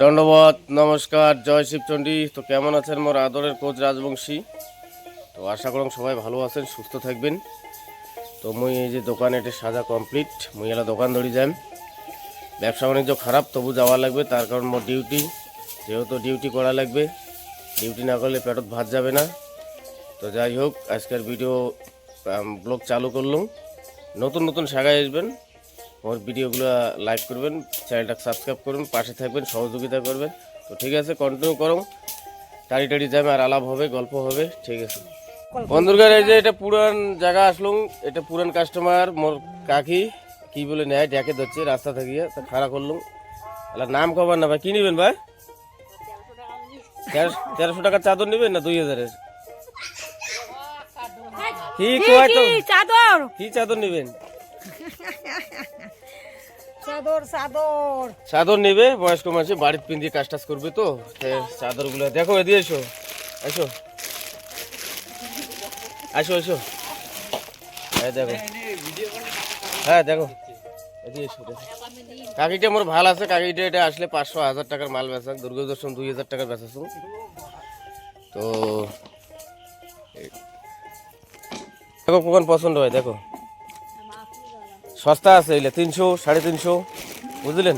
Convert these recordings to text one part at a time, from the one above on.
দণ্ডবত নমস্কার, জয় শিবচণ্ডী তো কেমন আছেন মোর আদরের কোচ রাজবংশী? তো আশা করুন সবাই ভালো আছেন, সুস্থ থাকবেন। তো মুই এই যে দোকান, এটা সাজা কমপ্লিট। মুই এলা দোকান ধরি যাম ব্যবসা বাণিজ্য খারাপ, তবু যাওয়া লাগবে, তার কারণ মোর ডিউটি। যেহেতু ডিউটি করা লাগবে, ডিউটি না করলে পেটত ভাত যাবে না। তো যাই হোক, আজকের ভিডিও ব্লগ চালু করলাম। নতুন নতুন শাখায় আসবেন। আমার ভিডিওগুলো লাইক করবেন চ্যানেলটা সাবস্ক্রাইব করবেন পাশে থাকবেন সহযোগিতা করবেন। তো ঠিক আছে কন্টিনিউ করো টাড়ি টাড়ি যাবে আর আলাপ হবে গল্প হবে ঠিক আছে। বন্ধুরগার এই যে এটা পুরান জায়গা আসলুম এটা পুরান কাস্টমার মোর কাকি কি বলে নেয় ডেকে ধরছে রাস্তা থেকে তা খাড়া করলুম। এলা নাম খবর না ভাই কি নেবেন ভাই? তেরো- তেরোশো টাকার চাদর নেবেন না দুই হাজারের? কি চাদর? কি চাদর নেবেন? চাদর নেবে, বয়স্ক মানুষ বাড়িতে পিন্দিয়ে কাজ টাজ করবে তো চাদরগুলো দেখো এদিকে এসো এসো। আসো এসো। হ্যাঁ দেখো। হ্যাঁ দেখো। এসো কাকিটা মোর ভালো আছে, কাকিটা এটা আসলে পাঁচশো হাজার টাকার মাল বেচা দুর্গা দর্শন দুই হাজার টাকার বেচাছো তো দেখো কখন পছন্দ হয়, দেখো। সস্তা আছে, এলে তিনশো, সাড়ে তিনশো, বুঝলেন?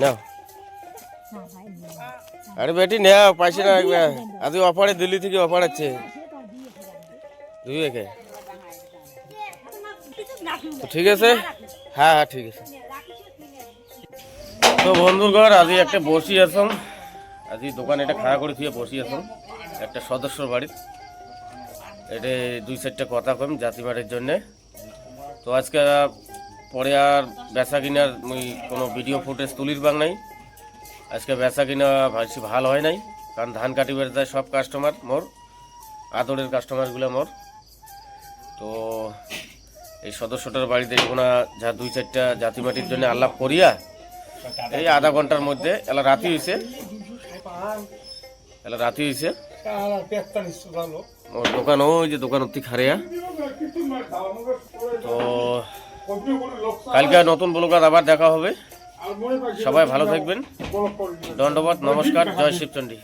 নাও। আরে বেটি, নেও পাইছে না আজ অফারে দিল্লি থেকে অফার আছে। দুই একে। ঠিক আছে? হ্যাঁ হ্যাঁ ঠিক আছে। তো বন্ধুগর আজ একটা বসি আসাম আজ দোকান এটা খাড়া করে দিয়ে বসি আসাম একটা সদস্য বাড়ির। এটা দুই চারটা কথা কম জাতিবাড়ির জন্যে। তো আজকে পরে আর বেচা কিনার মুই কোনো ভিডিও ফুটেজ তুলির বাং নাই। আজকে বেচা কিনা বেশি ভালো হয় নাই, কারণ ধান কাটিবার যায় সব কাস্টমার মোর, আদরের কাস্টমারগুলো মোর। তো এই সদস্যটার বাড়িতে কোনো যা দুই চারটা জাতি মাটির জন্য আলাপ করিয়া, এই আধা ঘণ্টার মধ্যে, এলা রাতি হয়েছে এলা রাতি হয়েছে মোর দোকান ওই যে দোকান অতি খারিয়া তো কালকে নতুন ব্লগার আবার দেখা হবে। সবাই ভালো থাকবেন। ধন্যবাদ নমস্কার জয় শিবচন্ডী।